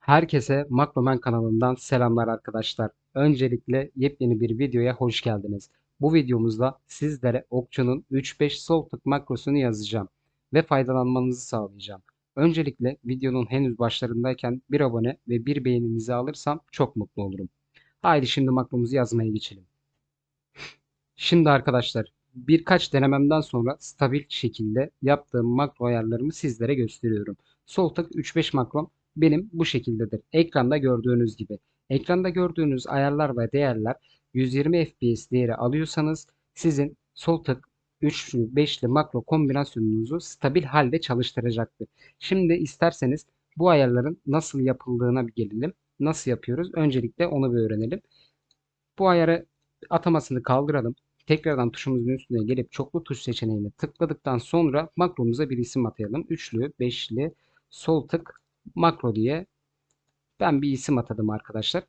Herkese Makromen kanalından selamlar arkadaşlar. Öncelikle yepyeni bir videoya hoş geldiniz. Bu videomuzda sizlere Okçu'nun 3-5 sol tık makrosunu yazacağım ve faydalanmanızı sağlayacağım. Öncelikle videonun henüz başlarındayken bir abone ve bir beğeninizi alırsam çok mutlu olurum. Haydi şimdi makromuzu yazmaya geçelim. Şimdi arkadaşlar birkaç denememden sonra stabil şekilde yaptığım makro ayarlarımı sizlere gösteriyorum. Sol tık 3-5 makrom benim bu şekildedir. Ekranda gördüğünüz gibi. Ekranda gördüğünüz ayarlar ve değerler 120 FPS değeri alıyorsanız sizin sol tık 3'lü 5'li makro kombinasyonunuzu stabil halde çalıştıracaktır. Şimdi isterseniz bu ayarların nasıl yapıldığına bir gelelim. Nasıl yapıyoruz? Öncelikle onu bir öğrenelim. Bu ayarı atamasını kaldıralım. Tekrardan tuşumuzun üstüne gelip çoklu tuş seçeneğine tıkladıktan sonra makromuza bir isim atayalım. Üçlü, beşli, sol tık, makro diye ben bir isim atadım arkadaşlar.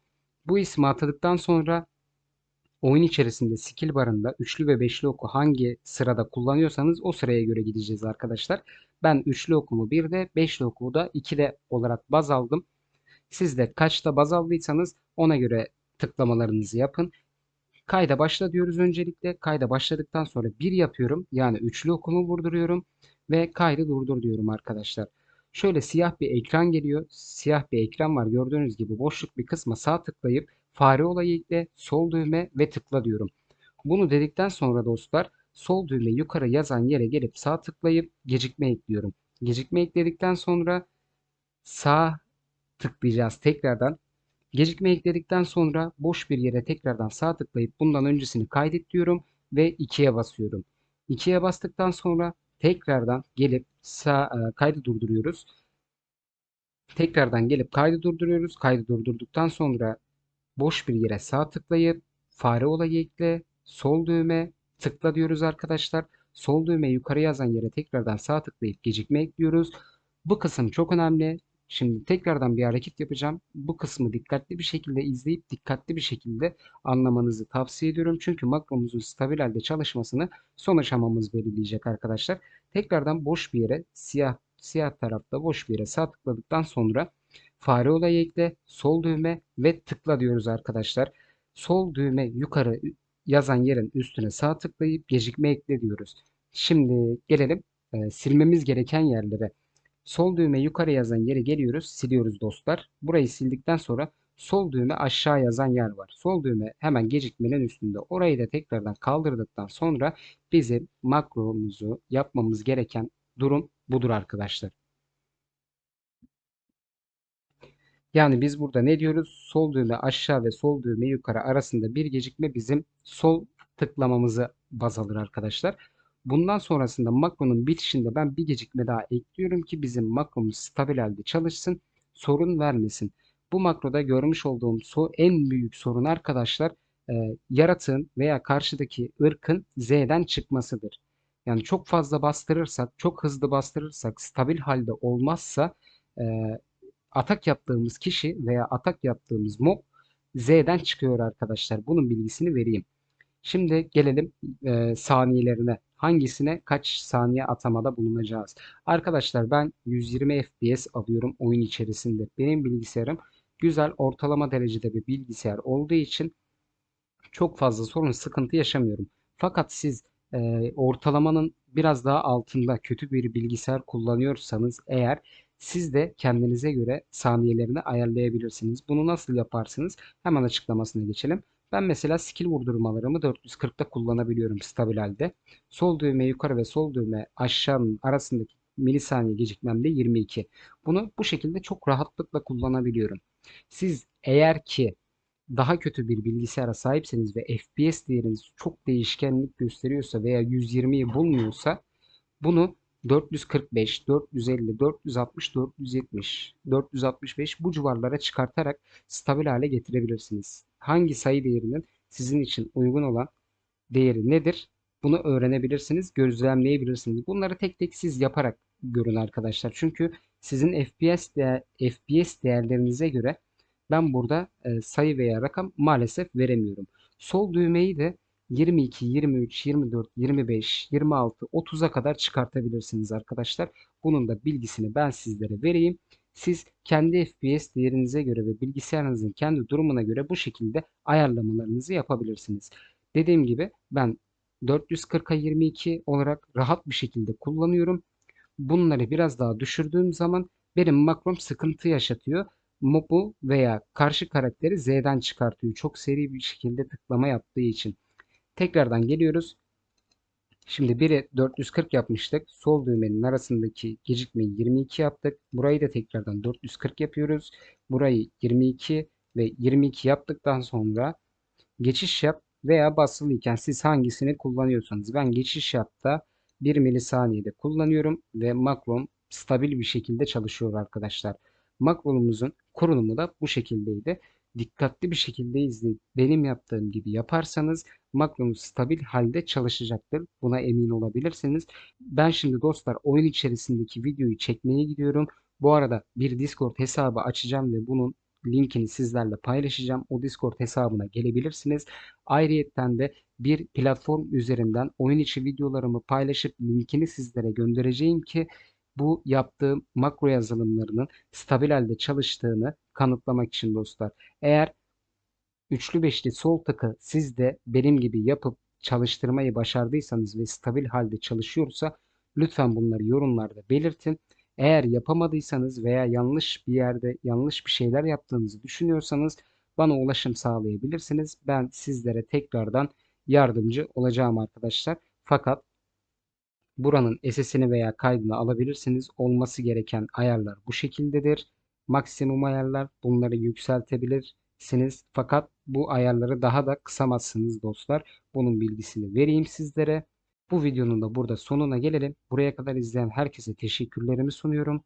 Bu ismi atadıktan sonra oyun içerisinde skill barında üçlü ve beşli oku hangi sırada kullanıyorsanız o sıraya göre gideceğiz arkadaşlar. Ben üçlü okumu 1'de, beşli okumu da 2'de olarak baz aldım. Siz de kaçta baz aldıysanız ona göre tıklamalarınızı yapın. Kayda başla diyoruz öncelikle. Kayda başladıktan sonra bir yapıyorum. Yani üçlü okumu vurduruyorum ve kaydı durdur diyorum arkadaşlar. Şöyle siyah bir ekran geliyor. Siyah bir ekran var. Gördüğünüz gibi boşluk bir kısma sağ tıklayıp fare olayı ekle, sol düğme ve tıkla diyorum. Bunu dedikten sonra dostlar sol düğme yukarı yazan yere gelip sağ tıklayıp gecikme ekliyorum. Gecikme ekledikten sonra sağ tıklayacağız tekrardan. Gecikme ekledikten sonra boş bir yere tekrardan sağ tıklayıp bundan öncesini kaydet diyorum ve 2'ye basıyorum. 2'ye bastıktan sonra tekrardan gelip sağ e, kaydı durduruyoruz. Tekrardan gelip kaydı durduruyoruz. Kaydı durdurduktan sonra boş bir yere sağ tıklayıp fare olayı ekle, sol düğme tıkla diyoruz arkadaşlar. Sol düğme yukarı yazan yere tekrardan sağ tıklayıp gecikme ekliyoruz. Bu kısım çok önemli. Şimdi tekrardan bir hareket yapacağım. Bu kısmı dikkatli bir şekilde izleyip dikkatli bir şekilde anlamanızı tavsiye ediyorum. Çünkü makromuzun stabil halde çalışmasını son aşamamız belirleyecek arkadaşlar. Tekrardan boş bir yere siyah siyah tarafta boş bir yere sağ tıkladıktan sonra fare olayı ekle, sol düğme ve tıkla diyoruz arkadaşlar. Sol düğme yukarı yazan yerin üstüne sağ tıklayıp gecikme ekle diyoruz. Şimdi gelelim e, silmemiz gereken yerlere. Sol düğme yukarı yazan yere geliyoruz. Siliyoruz dostlar. Burayı sildikten sonra sol düğme aşağı yazan yer var. Sol düğme hemen gecikmenin üstünde. Orayı da tekrardan kaldırdıktan sonra bizim makromuzu yapmamız gereken durum budur arkadaşlar. Yani biz burada ne diyoruz? Sol düğme aşağı ve sol düğme yukarı arasında bir gecikme bizim sol tıklamamızı baz alır arkadaşlar. Bundan sonrasında makronun bitişinde ben bir gecikme daha ekliyorum ki bizim makromuz stabil halde çalışsın, sorun vermesin. Bu makroda görmüş olduğum en büyük sorun arkadaşlar e, yaratığın veya karşıdaki ırkın Z'den çıkmasıdır. Yani çok fazla bastırırsak, çok hızlı bastırırsak, stabil halde olmazsa e, atak yaptığımız kişi veya atak yaptığımız mob Z'den çıkıyor arkadaşlar. Bunun bilgisini vereyim. Şimdi gelelim e, saniyelerine. Hangisine kaç saniye atamada bulunacağız? Arkadaşlar ben 120 FPS alıyorum oyun içerisinde. Benim bilgisayarım güzel ortalama derecede bir bilgisayar olduğu için çok fazla sorun sıkıntı yaşamıyorum. Fakat siz e, ortalamanın biraz daha altında kötü bir bilgisayar kullanıyorsanız eğer siz de kendinize göre saniyelerini ayarlayabilirsiniz. Bunu nasıl yaparsınız? Hemen açıklamasına geçelim. Ben mesela skill vurdurmalarımı 440'ta kullanabiliyorum stabil halde. Sol düğme yukarı ve sol düğme aşağının arasındaki milisaniye gecikmem de 22. Bunu bu şekilde çok rahatlıkla kullanabiliyorum. Siz eğer ki daha kötü bir bilgisayara sahipseniz ve FPS değeriniz çok değişkenlik gösteriyorsa veya 120'yi bulmuyorsa bunu 445, 450, 460, 470, 465 bu civarlara çıkartarak stabil hale getirebilirsiniz. Hangi sayı değerinin sizin için uygun olan değeri nedir? Bunu öğrenebilirsiniz, gözlemleyebilirsiniz. Bunları tek tek siz yaparak görün arkadaşlar. Çünkü sizin FPS değer, FPS değerlerinize göre ben burada e, sayı veya rakam maalesef veremiyorum. Sol düğmeyi de 22, 23, 24, 25, 26, 30'a kadar çıkartabilirsiniz arkadaşlar. Bunun da bilgisini ben sizlere vereyim. Siz kendi FPS değerinize göre ve bilgisayarınızın kendi durumuna göre bu şekilde ayarlamalarınızı yapabilirsiniz. Dediğim gibi ben 440'a 22 olarak rahat bir şekilde kullanıyorum. Bunları biraz daha düşürdüğüm zaman benim makrom sıkıntı yaşatıyor. Mob'u veya karşı karakteri Z'den çıkartıyor. Çok seri bir şekilde tıklama yaptığı için. Tekrardan geliyoruz. Şimdi biri 440 yapmıştık. Sol düğmenin arasındaki gecikmeyi 22 yaptık. Burayı da tekrardan 440 yapıyoruz. Burayı 22 ve 22 yaptıktan sonra geçiş yap veya basılıyken siz hangisini kullanıyorsanız ben geçiş yapta 1 milisaniyede kullanıyorum ve makrom stabil bir şekilde çalışıyor arkadaşlar. Makromumuzun kurulumu da bu şekildeydi. Dikkatli bir şekilde izleyip benim yaptığım gibi yaparsanız makromuz stabil halde çalışacaktır. Buna emin olabilirsiniz. Ben şimdi dostlar oyun içerisindeki videoyu çekmeye gidiyorum. Bu arada bir Discord hesabı açacağım ve bunun linkini sizlerle paylaşacağım. O Discord hesabına gelebilirsiniz. Ayrıyetten de bir platform üzerinden oyun içi videolarımı paylaşıp linkini sizlere göndereceğim ki bu yaptığım makro yazılımlarının stabil halde çalıştığını kanıtlamak için dostlar. Eğer üçlü beşli sol tıkı siz de benim gibi yapıp çalıştırmayı başardıysanız ve stabil halde çalışıyorsa lütfen bunları yorumlarda belirtin. Eğer yapamadıysanız veya yanlış bir yerde yanlış bir şeyler yaptığınızı düşünüyorsanız bana ulaşım sağlayabilirsiniz. Ben sizlere tekrardan yardımcı olacağım arkadaşlar. Fakat buranın SS'ini veya kaydını alabilirsiniz. Olması gereken ayarlar bu şekildedir. Maksimum ayarlar bunları yükseltebilirsiniz. Fakat bu ayarları daha da kısamazsınız dostlar. Bunun bilgisini vereyim sizlere. Bu videonun da burada sonuna gelelim. Buraya kadar izleyen herkese teşekkürlerimi sunuyorum.